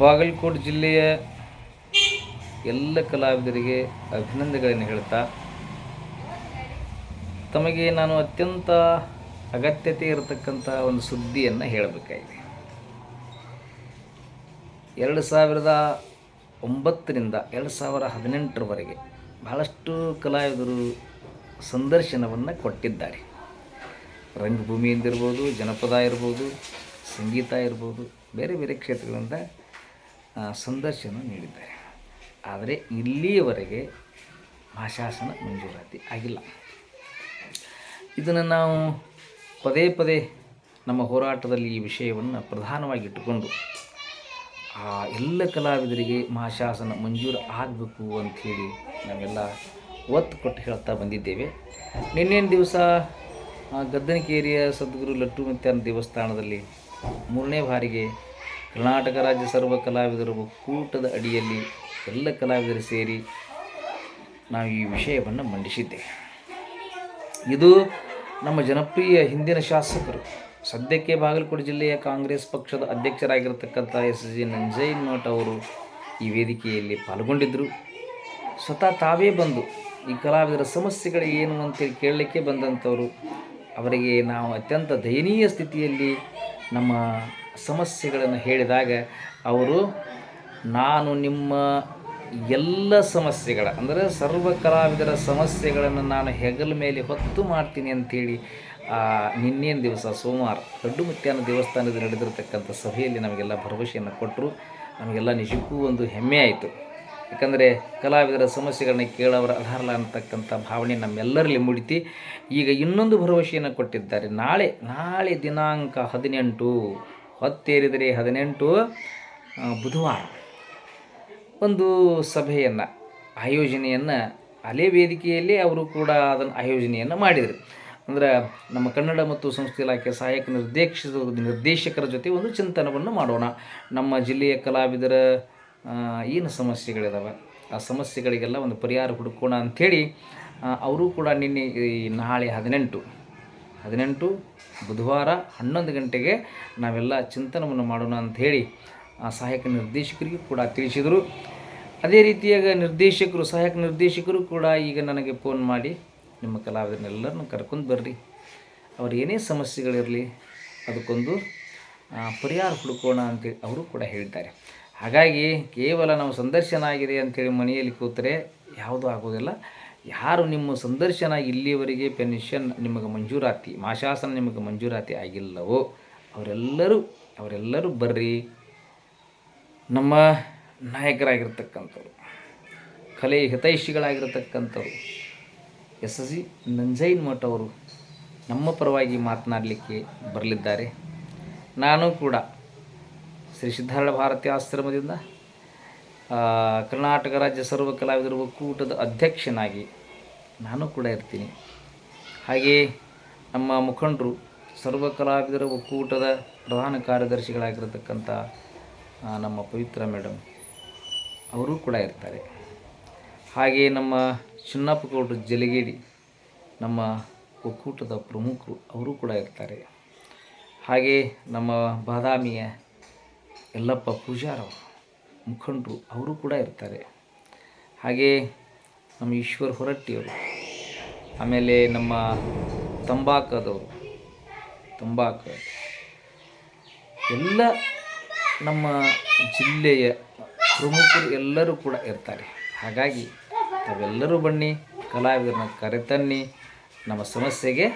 ಬಾಗಲಕೋಟೆ ಜಿಲ್ಲೆಯ ಎಲ್ಲ ಕಲಾವಿದರಿಗೆ ಅಭಿನಂದನೆಗಳನ್ನು ಹೇಳ್ತಾ, ತಮಗೆ ನಾನು ಅತ್ಯಂತ ಅಗತ್ಯತೆ ಇರತಕ್ಕಂಥ ಒಂದು ಸುದ್ದಿಯನ್ನು ಹೇಳಬೇಕಾಗಿದೆ. ಎರಡು ಸಾವಿರದ ಒಂಬತ್ತರಿಂದ ಎರಡು ಸಾವಿರ ಹದಿನೆಂಟರವರೆಗೆ ಬಹಳಷ್ಟು ಕಲಾವಿದರು ಸಂದರ್ಶನವನ್ನು ಕೊಟ್ಟಿದ್ದಾರೆ. ರಂಗಭೂಮಿಯಿಂದಿರ್ಬೋದು, ಜನಪದ ಇರ್ಬೋದು, ಸಂಗೀತ ಇರ್ಬೋದು, ಬೇರೆ ಬೇರೆ ಕ್ಷೇತ್ರಗಳಿಂದ ಸಂದರ್ಶನ ನೀಡಿದ್ದಾರೆ. ಆದರೆ ಇಲ್ಲಿಯವರೆಗೆ ಭಾಷಾಸನ ಮಂಜೂರಾತಿ ಆಗಿಲ್ಲ. ಇದನ್ನು ನಾವು ಪದೇ ಪದೇ ನಮ್ಮ ಹೋರಾಟದಲ್ಲಿ ಈ ವಿಷಯವನ್ನು ಪ್ರಧಾನವಾಗಿಟ್ಟುಕೊಂಡು ಆ, ಎಲ್ಲ ಕಲಾವಿದರಿಗೆ ಮಹಾಶಾಸನ ಮಂಜೂರು ಆಗಬೇಕು ಅಂಥೇಳಿ ನಾವೆಲ್ಲ ಒತ್ತು ಕೊಟ್ಟು ಹೇಳ್ತಾ ಬಂದಿದ್ದೇವೆ. ನಿನ್ನೆಯ ದಿವಸ ಗದ್ದನಕೇರಿಯ ಸದ್ಗುರು ಲಟ್ಟು ಮತ್ತೆ ದೇವಸ್ಥಾನದಲ್ಲಿ ಮೂರನೇ ಬಾರಿಗೆ ಕರ್ನಾಟಕ ರಾಜ್ಯ ಸರ್ವ ಕಲಾವಿದರ ಒಕ್ಕೂಟದ ಅಡಿಯಲ್ಲಿ ಎಲ್ಲ ಕಲಾವಿದರು ಸೇರಿ ನಾವು ಈ ವಿಷಯವನ್ನು ಮಂಡಿಸಿದ್ದೇವೆ. ಇದು ನಮ್ಮ ಜನಪ್ರಿಯ ಹಿಂದಿನ ಶಾಸಕರು, ಸದ್ಯಕ್ಕೆ ಬಾಗಲಕೋಟೆ ಜಿಲ್ಲೆಯ ಕಾಂಗ್ರೆಸ್ ಪಕ್ಷದ ಅಧ್ಯಕ್ಷರಾಗಿರತಕ್ಕಂಥ ಎಸ್ ಜಿ ನಂಜಯ್ಯನಮಠ ಅವರು ಈ ವೇದಿಕೆಯಲ್ಲಿ ಪಾಲ್ಗೊಂಡಿದ್ದರು. ಸ್ವತಃ ತಾವೇ ಬಂದು ಈ ಕಲಾವಿದರ ಸಮಸ್ಯೆಗಳು ಏನು ಅಂತೇಳಿ ಕೇಳಲಿಕ್ಕೆ ಬಂದಂಥವರು, ಅವರಿಗೆ ನಾವು ಅತ್ಯಂತ ದಯನೀಯ ಸ್ಥಿತಿಯಲ್ಲಿ ನಮ್ಮ ಸಮಸ್ಯೆಗಳನ್ನು ಹೇಳಿದಾಗ ಅವರು, ನಾನು ನಿಮ್ಮ ಎಲ್ಲ ಸಮಸ್ಯೆಗಳ, ಅಂದರೆ ಸರ್ವ ಕಲಾವಿದರ ಸಮಸ್ಯೆಗಳನ್ನು ನಾನು ಹೆಗಲ ಮೇಲೆ ಹೊತ್ತು ಮಾಡ್ತೀನಿ ಅಂಥೇಳಿ ನಿನ್ನೇನು ದಿವಸ ಸೋಮವಾರ ದೊಡ್ಡಮುತ್ಯಾನ ದೇವಸ್ಥಾನದಲ್ಲಿ ನಡೆದಿರತಕ್ಕಂಥ ಸಭೆಯಲ್ಲಿ ನಮಗೆಲ್ಲ ಭರವಸೆಯನ್ನು ಕೊಟ್ಟರು. ನಮಗೆಲ್ಲ ನಿಜಕ್ಕೂ ಒಂದು ಹೆಮ್ಮೆ ಆಯಿತು. ಯಾಕಂದರೆ ಕಲಾವಿದರ ಸಮಸ್ಯೆಗಳನ್ನ ಕೇಳೋರ ಅಧಾರಲ್ಲ ಅಂತಕ್ಕಂಥ ಭಾವನೆ ನಮ್ಮೆಲ್ಲರಲ್ಲಿ ಮೂಡಿತಿ. ಈಗ ಇನ್ನೊಂದು ಭರವಸೆಯನ್ನು ಕೊಟ್ಟಿದ್ದಾರೆ. ನಾಳೆ ನಾಳೆ ದಿನಾಂಕ ಹದಿನೆಂಟು. ಹೊತ್ತೇರಿದರೆ ಹದಿನೆಂಟು ಬುಧವಾರ. ಒಂದು ಸಭೆಯನ್ನು, ಆಯೋಜನೆಯನ್ನು ಅಲೆ ವೇದಿಕೆಯಲ್ಲಿ ಅವರು ಕೂಡ ಅದನ್ನು ಆಯೋಜನೆಯನ್ನು ಮಾಡಿದರು. ಅಂದರೆ ನಮ್ಮ ಕನ್ನಡ ಮತ್ತು ಸಂಸ್ಕೃತಿ ಇಲಾಖೆ ಸಹಾಯಕ ನಿರ್ದೇಶ ನಿರ್ದೇಶಕರ ಜೊತೆ ಒಂದು ಚಿಂತನವನ್ನು ಮಾಡೋಣ. ನಮ್ಮ ಜಿಲ್ಲೆಯ ಕಲಾವಿದರ ಏನು ಸಮಸ್ಯೆಗಳಿದಾವೆ? ಆ ಸಮಸ್ಯೆಗಳಿಗೆಲ್ಲ ಒಂದು ಪರಿಹಾರ ಹುಡುಕೋಣ ಅಂಥೇಳಿ ಅವರು ಕೂಡ ನಿನ್ನೆ ಈ ನಾಳೆ ಹದಿನೆಂಟು. ಹದಿನೆಂಟು, ಬುಧವಾರ ಹನ್ನೊಂದು ಗಂಟೆಗೆ ನಾವೆಲ್ಲ ಚಿಂತನವನ್ನು ಮಾಡೋಣ ಅಂಥೇಳಿ ಆ ಸಹಾಯಕ ನಿರ್ದೇಶಕರಿಗೂ ಕೂಡ ತಿಳಿಸಿದರು. ಅದೇ ರೀತಿಯಾಗಿ ನಿರ್ದೇಶಕರು, ಸಹಾಯಕ ನಿರ್ದೇಶಕರು ಕೂಡ ಈಗ ನನಗೆ ಫೋನ್ ಮಾಡಿ ನಿಮ್ಮ ಕಲಾವಿದರನ್ನೆಲ್ಲರನ್ನು ಕರ್ಕೊಂಡು ಬರ್ರಿ. ಅವ್ರು ಏನೇ ಸಮಸ್ಯೆಗಳಿರಲಿ ಅದಕ್ಕೊಂದು ಪರಿಹಾರ ಹುಡುಕೋಣ ಅಂತೇಳಿ ಅವರು ಕೂಡ ಹೇಳಿದ್ದಾರೆ. ಹಾಗಾಗಿ ಕೇವಲ ನಾವು ಸಂದರ್ಶನ ಆಗಿದೆ ಅಂಥೇಳಿ ಮನೆಯಲ್ಲಿ ಕೂತರೆ ಯಾವುದೂ ಆಗೋದಿಲ್ಲ. ಯಾರು ನಿಮ್ಮ ಸಂದರ್ಶನ ಇಲ್ಲಿಯವರೆಗೆ ಪೆನ್ಷನ್ ನಿಮಗೆ ಮಂಜೂರಾತಿ ಮಾಶಾಸನ ನಿಮಗೆ ಮಂಜೂರಾತಿ ಆಗಿಲ್ಲವೋ, ಅವರೆಲ್ಲರೂ ಅವರೆಲ್ಲರೂ ಬರ್ರಿ. ನಮ್ಮ ನಾಯಕರಾಗಿರ್ತಕ್ಕಂಥವ್ರು, ಕಲೆ ಹಿತೈಷಿಗಳಾಗಿರ್ತಕ್ಕಂಥವ್ರು, S S C Nanjain Math ಅವರು ನಮ್ಮ ಪರವಾಗಿ ಮಾತನಾಡಲಿಕ್ಕೆ ಬರಲಿದ್ದಾರೆ. ನಾನು ಕೂಡ ಶ್ರೀ ಸಿದ್ಧಾರ್ಥ ಭಾರತಿ ಆಶ್ರಮದಿಂದ ಕರ್ನಾಟಕ ರಾಜ್ಯ ಸರ್ವ ಕಲಾವಿದರ ಒಕ್ಕೂಟದ ಅಧ್ಯಕ್ಷನಾಗಿ ನಾನು ಕೂಡ ಇರ್ತೀನಿ. ಹಾಗೆಯೇ ನಮ್ಮ ಮುಖಂಡರು ಸರ್ವ ಕಲಾವಿದರ ಒಕ್ಕೂಟದ ಪ್ರಧಾನ ಕಾರ್ಯದರ್ಶಿಗಳಾಗಿರತಕ್ಕಂಥ ನಮ್ಮ ಪವಿತ್ರ ಮೇಡಮ್ ಅವರು ಕೂಡ ಇರ್ತಾರೆ. ಹಾಗೆಯೇ ನಮ್ಮ ಚಿನ್ನಪ್ಪ ಜಲಗೇಡಿ ನಮ್ಮ ಒಕ್ಕೂಟದ ಪ್ರಮುಖರು ಅವರು ಕೂಡ ಇರ್ತಾರೆ. ಹಾಗೆ ನಮ್ಮ ಬಾದಾಮಿಯ ಎಲ್ಲಪ್ಪ ಪೂಜಾರವರು ಮುಖಂಡರು ಅವರು ಕೂಡ ಇರ್ತಾರೆ. ಹಾಗೆ ನಮ್ಮ ಈಶ್ವರ್ ಹೊರಟ್ಟಿಯವರು, ಆಮೇಲೆ ನಮ್ಮ ತಂಬಾಕದವರು, ತಂಬಾಕು. ಎಲ್ಲ ನಮ್ಮ ಜಿಲ್ಲೆಯ ಪ್ರಮುಖರು ಎಲ್ಲರೂ ಕೂಡ ಇರ್ತಾರೆ. ಹಾಗಾಗಿ ತಾವೆಲ್ಲರೂ ಬನ್ನಿ, ಕಲಾವಿದರನ್ನ ಕರೆತನ್ನಿ, ನಮ್ಮ ಸಮಸ್ಯೆಗೆ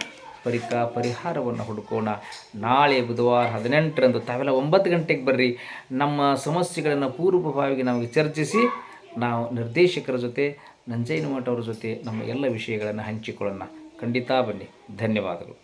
ಪರಿಕ ಪರಿಹಾರವನ್ನು ಹುಡುಕೋಣ. ನಾಳೆ ಬುಧವಾರ ಹದಿನೆಂಟರಂದು ತಾವೆಲ್ಲ ಒಂಬತ್ತು ಗಂಟೆಗೆ ಬರ್ರಿ. ನಮ್ಮ ಸಮಸ್ಯೆಗಳನ್ನು ಪೂರ್ವಭಾವಿಗೆ ನಮಗೆ ಚರ್ಚಿಸಿ ನಾವು ನಿರ್ದೇಶಕರ ಜೊತೆ ನಂಜಯ್ಯನಮಠ ಅವರ ಜೊತೆ ನಮ್ಮ ಎಲ್ಲ ವಿಷಯಗಳನ್ನು ಹಂಚಿಕೊಳ್ಳೋಣ. ಖಂಡಿತ ಬನ್ನಿ. ಧನ್ಯವಾದಗಳು.